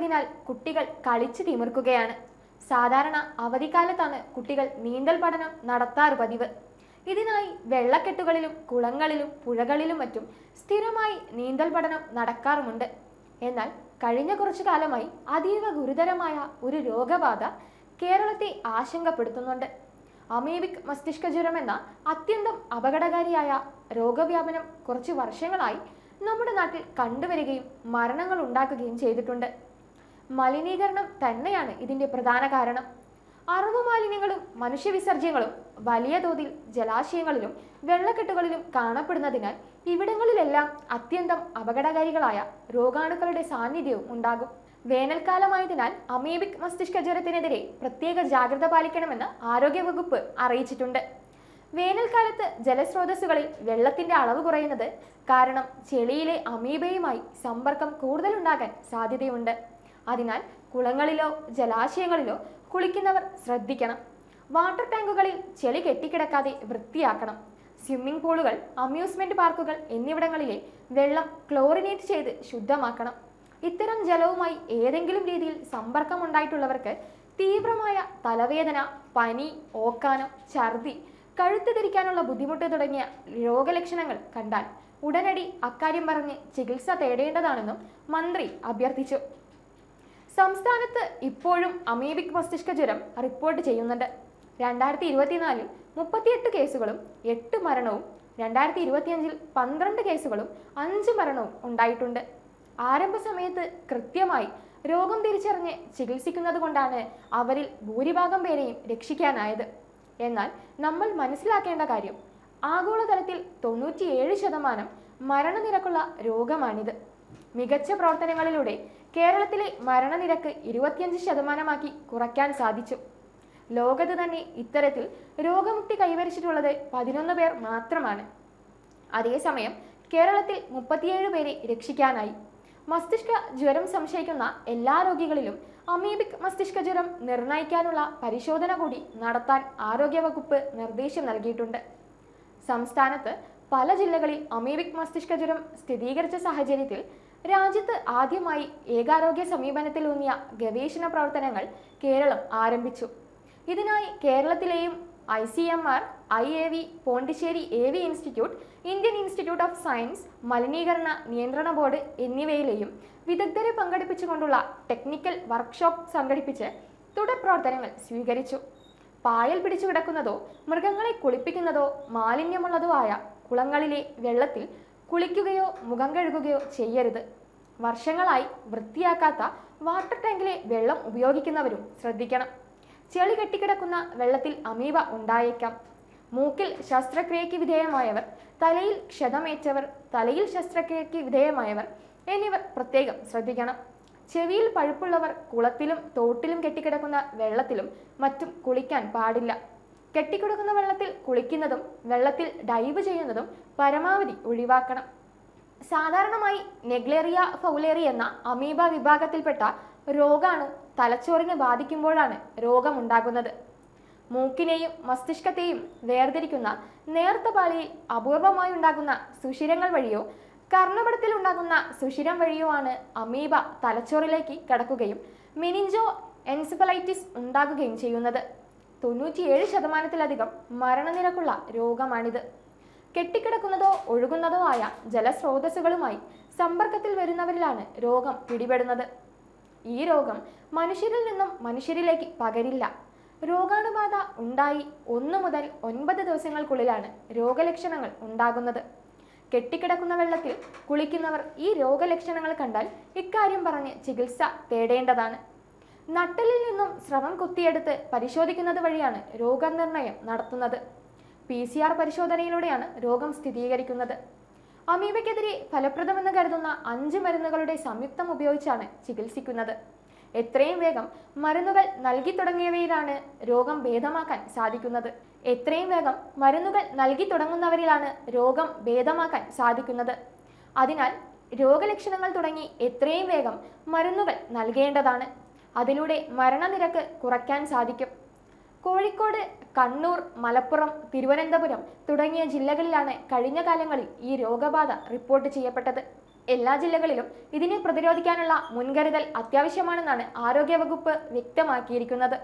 ആയതിനാൽ കുട്ടികൾ കളിച്ചു തിമിർക്കുകയാണ് സാധാരണ അവധിക്കാലത്താണ് കുട്ടികൾ നീന്തൽ പഠനം നടത്താറ് പതിവ്. ഇതിനായി വെള്ളക്കെട്ടുകളിലും കുളങ്ങളിലും പുഴകളിലും മറ്റും സ്ഥിരമായി നീന്തൽ പഠനം നടക്കാറുമുണ്ട്. എന്നാൽ കഴിഞ്ഞ കുറച്ചു കാലമായി അതീവ ഗുരുതരമായ ഒരു രോഗബാധ കേരളത്തെ ആശങ്കപ്പെടുത്തുന്നുണ്ട്. അമീബിക് മസ്തിഷ്ക ജ്വരം എന്ന അത്യന്തം അപകടകാരിയായ രോഗവ്യാപനം കുറച്ച് വർഷങ്ങളായി നമ്മുടെ നാട്ടിൽ കണ്ടുവരികയും മരണങ്ങൾ ഉണ്ടാക്കുകയും ചെയ്തിട്ടുണ്ട്. മലിനീകരണം തന്നെയാണ് ഇതിന്റെ പ്രധാന കാരണം. അറവ് മാലിന്യങ്ങളും മനുഷ്യവിസർജ്യങ്ങളും വലിയ തോതിൽ ജലാശയങ്ങളിലും വെള്ളക്കെട്ടുകളിലും കാണപ്പെടുന്നതിനാൽ ഇവിടങ്ങളിലെല്ലാം അത്യന്തം അപകടകാരികളായ രോഗാണുക്കളുടെ സാന്നിധ്യവും ഉണ്ടാകും. വേനൽക്കാലമായതിനാൽ അമീബിക് മസ്തിഷ്ക ജ്വരത്തിനെതിരെ പ്രത്യേക ജാഗ്രത പാലിക്കണമെന്ന് ആരോഗ്യവകുപ്പ് അറിയിച്ചിട്ടുണ്ട്. വേനൽക്കാലത്ത് ജലസ്രോതസ്സുകളിൽ വെള്ളത്തിന്റെ അളവ് കുറയുന്നത് കാരണം ചെളിയിലെ അമീബയുമായി സമ്പർക്കം കൂടുതലുണ്ടാകാൻ സാധ്യതയുണ്ട്. അതിനാൽ കുളങ്ങളിലോ ജലാശയങ്ങളിലോ കുളിക്കുന്നവർ ശ്രദ്ധിക്കണം. വാട്ടർ ടാങ്കുകളിൽ ചെളി കെട്ടിക്കിടക്കാതെ വൃത്തിയാക്കണം. സ്വിമ്മിംഗ് പൂളുകൾ അമ്യൂസ്മെന്റ് പാർക്കുകൾ എന്നിവിടങ്ങളിലെ വെള്ളം ക്ലോറിനേറ്റ് ചെയ്ത് ശുദ്ധമാക്കണം. ഇത്തരം ജലവുമായി ഏതെങ്കിലും രീതിയിൽ സമ്പർക്കമുണ്ടായിട്ടുള്ളവർക്ക് തീവ്രമായ തലവേദന പനി ഓക്കാനം ഛർദി കഴുത്ത് തിരിക്കാനുള്ള ബുദ്ധിമുട്ട് തുടങ്ങിയ രോഗലക്ഷണങ്ങൾ കണ്ടാൽ ഉടനടി അക്കാര്യം പറഞ്ഞ് ചികിത്സ തേടേണ്ടതാണെന്നും മന്ത്രി അഭ്യർത്ഥിച്ചു. സംസ്ഥാനത്ത് ഇപ്പോഴും അമീബിക് മസ്തിഷ്ക ജ്വരം റിപ്പോർട്ട് ചെയ്യുന്നുണ്ട്. രണ്ടായിരത്തി ഇരുപത്തിനാലിൽ മുപ്പത്തിയെട്ട് കേസുകളും എട്ട് മരണവും രണ്ടായിരത്തി ഇരുപത്തിയഞ്ചിൽ പന്ത്രണ്ട് കേസുകളും അഞ്ച് മരണവും ഉണ്ടായിട്ടുണ്ട്. ആരംഭ സമയത്ത് കൃത്യമായി രോഗം തിരിച്ചറിഞ്ഞ് ചികിത്സിക്കുന്നത് കൊണ്ടാണ് അവരിൽ ഭൂരിഭാഗം പേരെയും രക്ഷിക്കാനായത്. എന്നാൽ നമ്മൾ മനസ്സിലാക്കേണ്ട കാര്യം ആഗോളതലത്തിൽ തൊണ്ണൂറ്റിയേഴ് ശതമാനം മരണനിരക്കുള്ള രോഗമാണിത്. മികച്ച പ്രവർത്തനങ്ങളിലൂടെ കേരളത്തിലെ മരണനിരക്ക് ഇരുപത്തിയഞ്ച് ശതമാനമാക്കി കുറയ്ക്കാൻ സാധിച്ചു. ലോകത്ത് തന്നെ ഇത്തരത്തിൽ രോഗമുക്തി കൈവരിച്ചിട്ടുള്ളത് പതിനൊന്ന് പേർ മാത്രമാണ്. അതേസമയം കേരളത്തിൽ മുപ്പത്തിയേഴ് പേരെ രക്ഷിക്കാനായി. മസ്തിഷ്ക ജ്വരം സംശയിക്കുന്ന എല്ലാ രോഗികളിലും അമീബിക് മസ്തിഷ്ക ജ്വരം നിർണയിക്കാനുള്ള പരിശോധന കൂടി നടത്താൻ ആരോഗ്യവകുപ്പ് നിർദ്ദേശം നൽകിയിട്ടുണ്ട്. സംസ്ഥാനത്ത് പല ജില്ലകളിൽ അമീബിക് മസ്തിഷ്ക ജ്വരം സ്ഥിരീകരിച്ച സാഹചര്യത്തിൽ രാജ്യത്ത് ആദ്യമായി ഏകാരോഗ്യ സമീപനത്തിലൂന്നിയ ഗവേഷണ പ്രവർത്തനങ്ങൾ കേരളം ആരംഭിച്ചു. ഇതിനായി കേരളത്തിലെയും I C M R I A V Pondicherry A V institute Indian Institute of Science മലിനീകരണ നിയന്ത്രണ ബോർഡ് എന്നിവയിലെയും വിദഗ്ധരെ പങ്കെടുപ്പിച്ചുകൊണ്ടുള്ള ടെക്നിക്കൽ വർക്ക്ഷോപ്പ് സംഘടിപ്പിച്ച് തുടർ പ്രവർത്തനങ്ങൾ സ്വീകരിച്ചു. പായൽ പിടിച്ചു കിടക്കുന്നതോ മൃഗങ്ങളെ കുളിപ്പിക്കുന്നതോ മാലിന്യമുള്ളതോ ആയ കുളങ്ങളിലെ വെള്ളത്തിൽ കുളിക്കുകയോ മുഖം കഴുകുകയോ ചെയ്യരുത്. വർഷങ്ങളായി വൃത്തിയാക്കാത്ത വാട്ടർ ടാങ്കിലെ വെള്ളം ഉപയോഗിക്കുന്നവരും ശ്രദ്ധിക്കണം. ചെളി കെട്ടിക്കിടക്കുന്ന വെള്ളത്തിൽ അമീബ ഉണ്ടായേക്കാം. മൂക്കിൽ ശസ്ത്രക്രിയയ്ക്ക് വിധേയമായവർ തലയിൽ ക്ഷതമേറ്റവർ തലയിൽ ശസ്ത്രക്രിയയ്ക്ക് വിധേയമായവർ എന്നിവർ പ്രത്യേകം ശ്രദ്ധിക്കണം. ചെവിയിൽ പഴുപ്പുള്ളവർ കുളത്തിലും തോട്ടിലും കെട്ടിക്കിടക്കുന്ന വെള്ളത്തിലും മറ്റും കുളിക്കാൻ പാടില്ല. കെട്ടിക്കിടക്കുന്ന വെള്ളത്തിൽ കുളിക്കുന്നതും വെള്ളത്തിൽ ഡൈവ് ചെയ്യുന്നതും പരമാവധി ഒഴിവാക്കണം. സാധാരണമായി നെഗ്ലേറിയ ഫൗലേറി എന്ന അമീബ വിഭാഗത്തിൽപ്പെട്ട രോഗാണു തലച്ചോറിനെ ബാധിക്കുമ്പോഴാണ് രോഗമുണ്ടാകുന്നത്. മൂക്കിനെയും മസ്തിഷ്കത്തെയും വേർതിരിക്കുന്ന നേർത്ത പാളിയിൽ അപൂർവമായി ഉണ്ടാകുന്ന സുഷിരങ്ങൾ വഴിയോ കർണപടത്തിൽ ഉണ്ടാകുന്ന സുഷിരം വഴിയോ ആണ് അമീബ തലച്ചോറിലേക്ക് കടക്കുകയും മിനിഞ്ചോ എൻസിഫലൈറ്റിസ് ഉണ്ടാകുകയും ചെയ്യുന്നത്. തൊണ്ണൂറ്റിയേഴ് ശതമാനത്തിലധികം മരണനിരക്കുള്ള രോഗമാണിത്. കെട്ടിക്കിടക്കുന്നതോ ഒഴുകുന്നതോ ആയ ജലസ്രോതസ്സുകളുമായി സമ്പർക്കത്തിൽ വരുന്നവരിലാണ് രോഗം പിടിപെടുന്നത്. ഈ രോഗം മനുഷ്യരിൽ നിന്നും മനുഷ്യരിലേക്ക് പകരില്ല. രോഗാണുബാധ ഉണ്ടായി ഒന്ന് മുതൽ ഒൻപത് ദിവസങ്ങൾക്കുള്ളിലാണ് രോഗലക്ഷണങ്ങൾ ഉണ്ടാകുന്നത്. കെട്ടിക്കിടക്കുന്ന വെള്ളത്തിൽ കുളിക്കുന്നവർ ഈ രോഗലക്ഷണങ്ങൾ കണ്ടാൽ ഇക്കാര്യം പറഞ്ഞ് ചികിത്സ തേടേണ്ടതാണ്. നട്ടലിൽ നിന്നും സ്രവം കുത്തിയെടുത്ത് പരിശോധിക്കുന്നത് വഴിയാണ് രോഗനിർണയം നടത്തുന്നത്. പി സി ആർ പരിശോധനയിലൂടെയാണ് രോഗം സ്ഥിരീകരിക്കുന്നത്. അമീബയ്ക്കെതിരെ ഫലപ്രദമെന്ന് കരുതുന്ന അഞ്ച് മരുന്നുകളുടെ സംയുക്തം ഉപയോഗിച്ചാണ് ചികിത്സിക്കുന്നത്. എത്രയും വേഗം മരുന്നുകൾ നൽകി തുടങ്ങിയവയിലാണ് രോഗം ഭേദമാക്കാൻ സാധിക്കുന്നത്. എത്രയും വേഗം മരുന്നുകൾ നൽകി തുടങ്ങുന്നവരിലാണ് രോഗം ഭേദമാക്കാൻ സാധിക്കുന്നത്. അതിനാൽ രോഗലക്ഷണങ്ങൾ തുടങ്ങി എത്രയും വേഗം മരുന്നുകൾ നൽകേണ്ടതാണ്. അതിലൂടെ മരണനിരക്ക് കുറയ്ക്കാൻ സാധിക്കും. കോഴിക്കോട് കണ്ണൂർ മലപ്പുറം തിരുവനന്തപുരം തുടങ്ങിയ ജില്ലകളിലാണ് കഴിഞ്ഞ കാലങ്ങളിൽ ഈ രോഗബാധ റിപ്പോർട്ട് ചെയ്യപ്പെട്ടത്. എല്ലാ ജില്ലകളിലും ഇതിനെ പ്രതിരോധിക്കാനുള്ള മുൻകരുതൽ അത്യാവശ്യമാണെന്നാണ് ആരോഗ്യവകുപ്പ് വ്യക്തമാക്കിയിരിക്കുന്നത്.